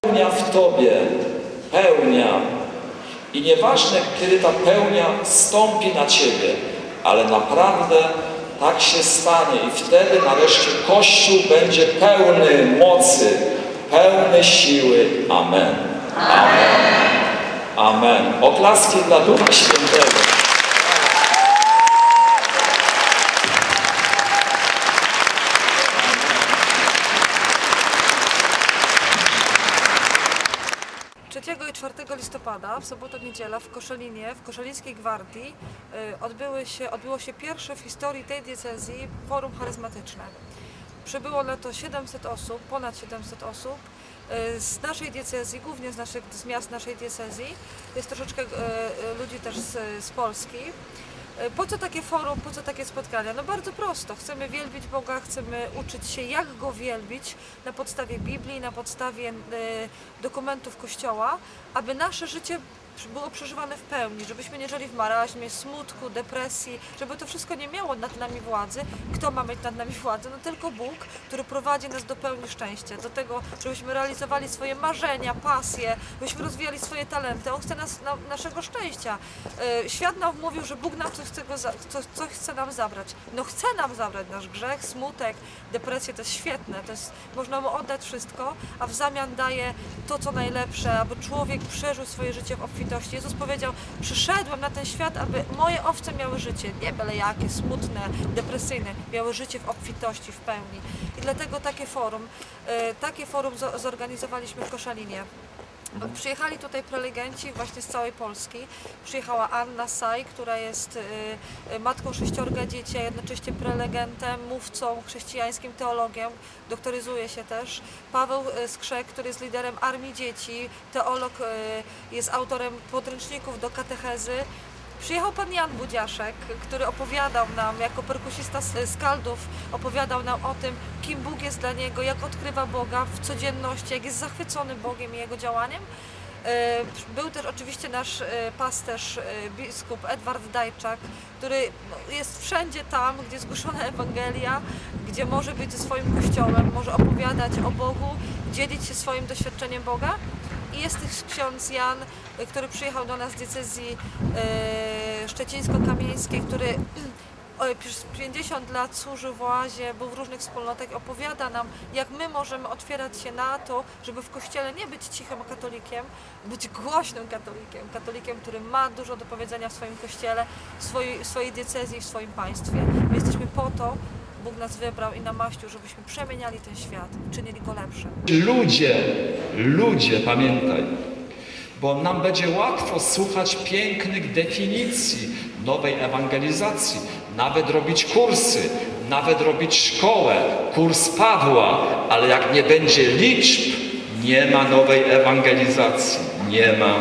Pełnia w Tobie, pełnia. I nieważne, kiedy ta pełnia stąpi na Ciebie, ale naprawdę tak się stanie i wtedy nareszcie Kościół będzie pełny mocy, pełny siły. Amen. Amen. Amen. Oklaski dla Ducha Świętego. Trzeciego i 4 listopada, w sobotę niedziela w Koszalinie, w Koszalińskiej Gwardii y, odbyły się, odbyło się pierwsze w historii tej diecezji forum charyzmatyczne. Przybyło na to 700 osób, ponad 700 osób y, z naszej diecezji, głównie z, naszych, z miast naszej diecezji. Jest troszeczkę y, ludzi też z, z Polski. Y, Po co takie forum, po co takie spotkania? No bardzo prosto. Chcemy wielbić Boga, chcemy uczyć się, jak Go wielbić na podstawie Biblii, na podstawie y, dokumentów Kościoła, aby nasze życie było przeżywane w pełni, żebyśmy nie żyli w marazmie, smutku, depresji, żeby to wszystko nie miało nad nami władzy. Kto ma mieć nad nami władzę? No tylko Bóg, który prowadzi nas do pełni szczęścia, do tego, żebyśmy realizowali swoje marzenia, pasje, żebyśmy rozwijali swoje talenty. On chce nas, na, naszego szczęścia. E, Świat nam mówił, że Bóg nam coś chce, go za, coś, coś chce nam zabrać. No chce nam zabrać nasz grzech, smutek, depresję, to jest świetne, to jest, można mu oddać wszystko, a w zamian daje to, co najlepsze, aby człowiek przeżył swoje życie w obfitości. Jezus powiedział, przyszedłem na ten świat, aby moje owce miały życie, nie byle jakie, smutne, depresyjne, miały życie w obfitości, w pełni. I dlatego takie forum, e, takie forum zo- zorganizowaliśmy w Koszalinie. Przyjechali tutaj prelegenci właśnie z całej Polski. Przyjechała Anna Saj, która jest y, y, matką sześciorga dzieci, a jednocześnie prelegentem, mówcą, chrześcijańskim teologiem, doktoryzuje się też. Paweł y, Skrzek, który jest liderem Armii Dzieci, teolog, jest autorem podręczników do katechezy. Przyjechał pan Jan Budziaszek, który opowiadał nam, jako perkusista z Skaldów, opowiadał nam o tym, kim Bóg jest dla niego, jak odkrywa Boga w codzienności, jak jest zachwycony Bogiem i Jego działaniem. E, Był też oczywiście nasz e, pasterz, e, biskup Edward Dajczak, który no, jest wszędzie tam, gdzie jest głoszona Ewangelia, gdzie może być ze swoim kościołem, może opowiadać o Bogu, dzielić się swoim doświadczeniem Boga. Jest też ksiądz Jan, y, który przyjechał do nas z diecezji e, szczecińsko-kamieńskiej, który przez 50 lat służył w oazie, był w różnych wspólnotach opowiada nam, jak my możemy otwierać się na to, żeby w kościele nie być cichym katolikiem, być głośnym katolikiem, katolikiem, który ma dużo do powiedzenia w swoim kościele, w swojej, w swojej diecezji, w swoim państwie. My jesteśmy po to, Bóg nas wybrał i namaścił, żebyśmy przemieniali ten świat, czynili go lepszym. Ludzie, ludzie, pamiętaj, bo nam będzie łatwo słuchać pięknych definicji nowej ewangelizacji, nawet robić kursy, nawet robić szkołę, kurs Pawła, ale jak nie będzie liczb, nie ma nowej ewangelizacji, nie ma